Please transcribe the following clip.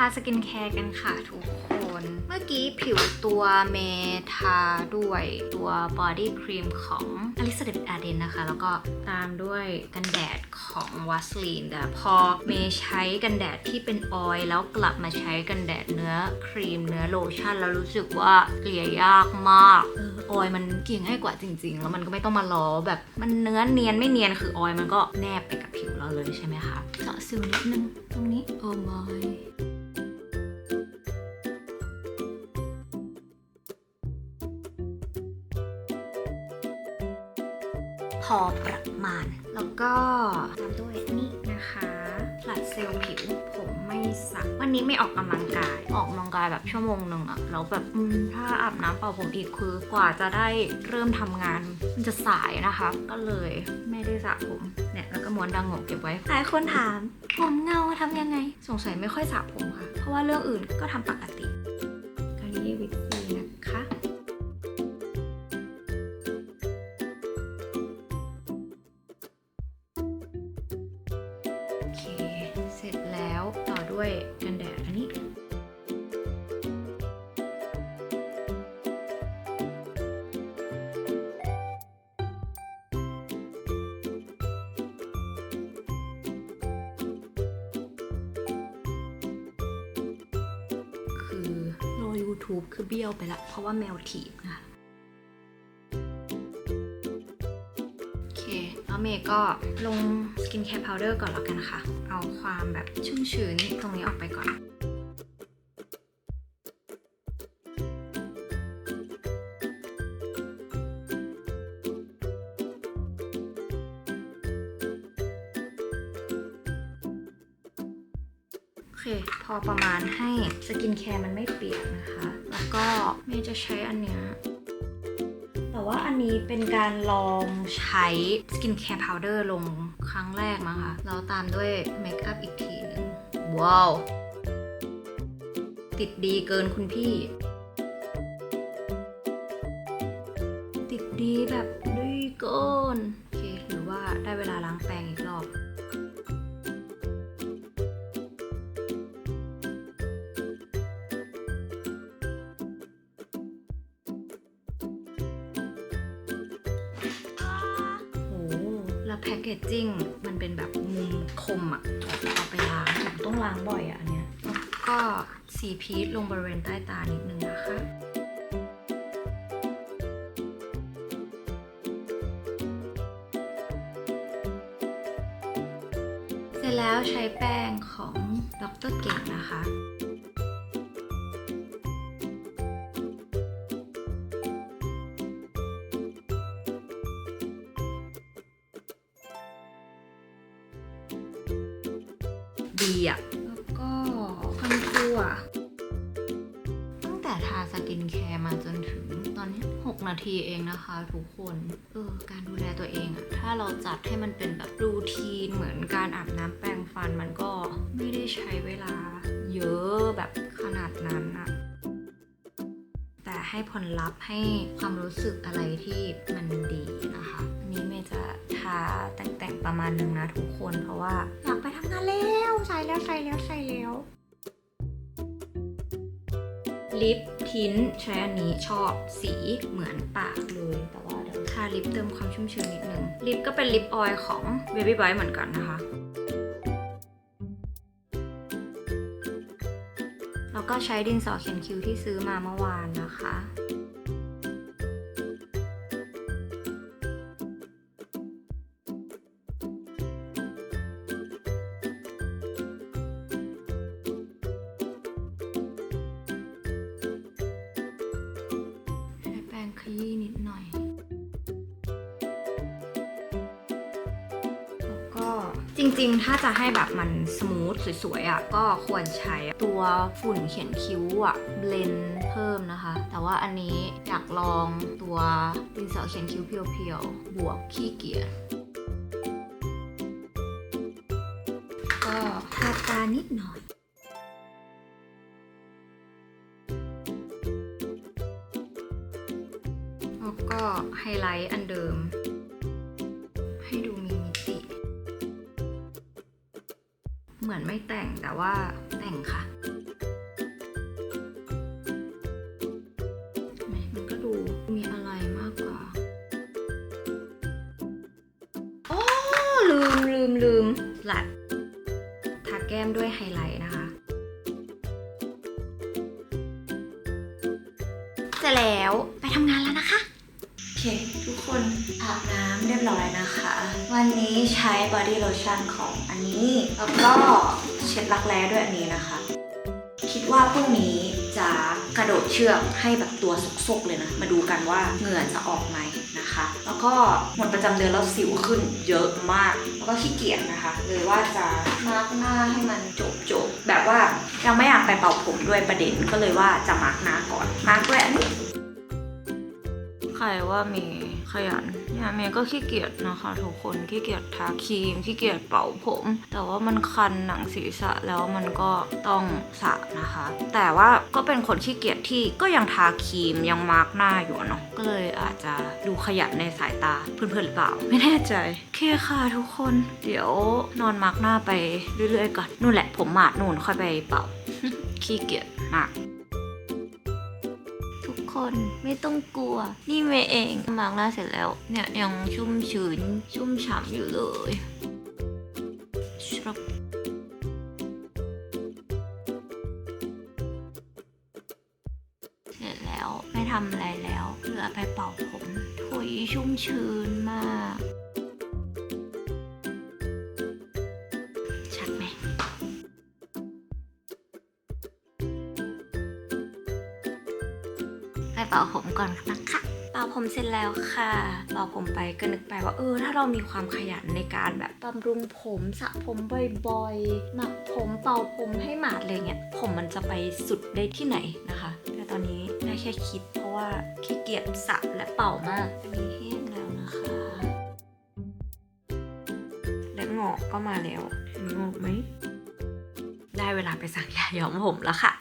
ทาสกินแคร์กันค่ะทุกคน เมื่อกี้ผิวตัวเมทาด้วยตัวบอดี้ครีมของอลิซาเด t อาเดนนะคะ แล้วก็ตามด้วยกันแดดของวัสลีนแต่พอเมใช้กันแดดที่เป็นออยล์แล้วกลับมาใช้กันแดดเนื้อครีมเนื้อโลชั่น แล้วรู้สึกว่าเกลี่ยยากมากออยล์มันเกลี่ยง่ายกว่าจริง ๆ แล้วมันก็ไม่ต้องมาล้อแบบมันเนื้อเนียนไม่เนียนคือออยล์มันก็แนบไปกับผิวเราเลยใช่ไหมคะเจาะซิวนิดนึงตรงนี้โอ้ม พอประมาณ แล้วก็ตามด้วยนี่นะคะผลัดเซลล์ผิวผมไม่สัก วันนี้ไม่ออกกำลังกาย ออกกำลังกายแบบชั่วโมงหนึ่งอะแล้วแบบอืมถ้าอาบน้ำเป่าผมอีกคือกว่าจะได้เริ่มทำงาน มันจะสายนะคะ ก็เลยไม่ได้สระผมเนี่ยแล้วก็ม้วนดังโงกเก็บไว้หลายคนถาม ผมเงาทำยังไง สงสัยไม่ค่อยสระผมค่ะ เพราะว่าเรื่องอื่นก็ทำปกติกาลีวิป เค เสร็จแล้วต่อด้วยกันแดดอันนี้ คือโล YouTube คือเบี้ยวไปละ เพราะว่าแมวถีบนะคะ แล้วเมย์ก็ลงสกินแคร์พาวเดอร์ก่อนแล้วกันค่ะ เอาความแบบชุ่มชื้นตรงนี้ออกไปก่อนโอเคพอประมาณให้สกินแคร์มันไม่เปียกนะคะ แล้วก็เมย์จะใช้อันเนี้ย ว่าอันนี้เป็นการลองใช้สกินแคร์พาวเดอร์ลงครั้งแรกมั้งคะแล้วตามด้วยเมคอัพอีกทีหนึง ว้าว ติดดีเกินคุณพี่ แล้วแพคเกจจิ้งมันเป็นแบบมุมคมอะเอาไปล้างผมต้องล้างบ่อยอะอันเนี้ยแล้วก็สีพีชลงบริเวณใต้ตานิดนึงนะคะเสร็จแล้วใช้แป้งของดรเก่งนะคะ ดีอะแล้วก็คอนทัวร์ตั้งแต่ทาสกินแคร์มาจนถึงตอนนี้ 6 นาทีเองนะคะ ทุกคน เออ การดูแลตัวเองอะถ้าเราจัดให้มันเป็นแบบรูทีน เหมือนการอาบน้ำแปรงฟันมันก็ไม่ได้ใช้เวลาเยอะแบบขนาดนั้นอะแต่ให้ผลลัพธ์ให้ความรู้สึกอะไรที่มันดีนะคะ อันนี้เมย์จะทาแต่งๆประมาณนึงนะทุกคนเพราะว่าอยาก ไปทำงาแล้วใส่แล้วใส่แล้วใส่แล้วลิปทินใช้อันนี้ชอบสีเหมือนปากเลยแต่ว่าเดี๋ยวทาลิปเติมความชุ่มชื้นนิดนึง ลิปก็เป็นลิปออยล์ของ Baby Boy เหมือนกันนะคะ แล้วก็ใช้ดินสอเขียนคิ้วที่ซื้อมาเมื่อวานนะคะ จริงๆ ถ้าจะให้แบบมันสมูทสวยๆอะก็ควรใช้ตัวฝุ่นเขียนคิ้วอะเบลนเพิ่มนะคะ แต่ว่าอันนี้อยากลองตัวดินสอเขียนคิ้วเพียวๆ บวกขี้เกียจก็ทาตานิดหน่อยแล้วก็ไฮไลท์อันเดิม เหมือนไม่แต่งแต่ว่าแต่งค่ะมันก็ดูมีอะไรมากกว่า โอ้ลืมลืมลืมหลัดทาแก้มด้วยไฮไลท์นะคะ จะแล้วไปทำงานแล้วนะคะ เคทุกคนอาบน้ำเรียบร้อยนะคะ วันนี้ใช้บอดี้โลชั่นของอันนี้ แล้วก็เช็ดรักแร้ด้วยอันนี้นะคะ คิดว่าพรุ่งนี้จะกระโดดเชือกให้แบบตัวซกๆเลยนะ มาดูกันว่าเหงื่อจะออกไหมนะคะ แล้วก็หมดประจำเดือนแล้วสิวขึ้นเยอะมาก แล้วก็ขี้เกียจนะคะ เลยว่าจะมาร์กหน้าให้มันจบๆแบบว่ายังไม่อยากไปเป่าผมด้วยประเด็นก็เลยว่าจะมาร์กหน้าก่อน มาร์กด้วยอันนี้ ใครว่ามีขยันเนี่ยเมย์ก็ขี้เกียจนะคะทุกคนขี้เกียจทาครีมขี้เกียจเป่าผม แต่ว่ามันคันหนังศีรษะแล้วมันก็ต้องสระนะคะ แต่ว่าก็เป็นคนขี้เกียจที่ก็ยังทาครีมยังมาร์กหน้าอยู่เนาะก็เลยอาจจะดูขยันในสายตาเพื่อนๆหรือเปล่า ไม่แน่ใจโอเคค่ะทุกคน เดี๋ยวนอนมาร์กหน้าไปเรื่อยๆก่อนนู่นแหละผมหมาดนู่นค่อยไปเป่าขี้เกียจมาก คนไม่ต้องกลัว นี่เมย์เองมางหน้าเสร็จแล้ว เนี่ยยังชุ่มชื้นชุ่มฉ่ำอยู่เลยครับเสร็จแล้วไม่ทำอะไรแล้ว เหลือไปเป่าผมถุยชุ่มชื้นมาก ปเป่าผมก่อนนะคะเป่าผมเสร็จแล้วค่ะเป่าผมไปก็นึกไปว่าเออถ้าเรามีความขยันในการแบบบำรุงผมสระผมบ่อยๆหมักผมเป่าผมให้หมาดเลยเนี่ยผมมันจะไปสุดได้ที่ไหนนะคะ แต่ตอนนี้ได้แค่คิด เพราะว่าขี้เกียจสระและเป่ามากอันนี้แห้งแล้วนะคะ และงอกก็มาแล้วเห็นงอกไหมได้เวลาไปสั่งยาย้อมผมแล้วค่ะ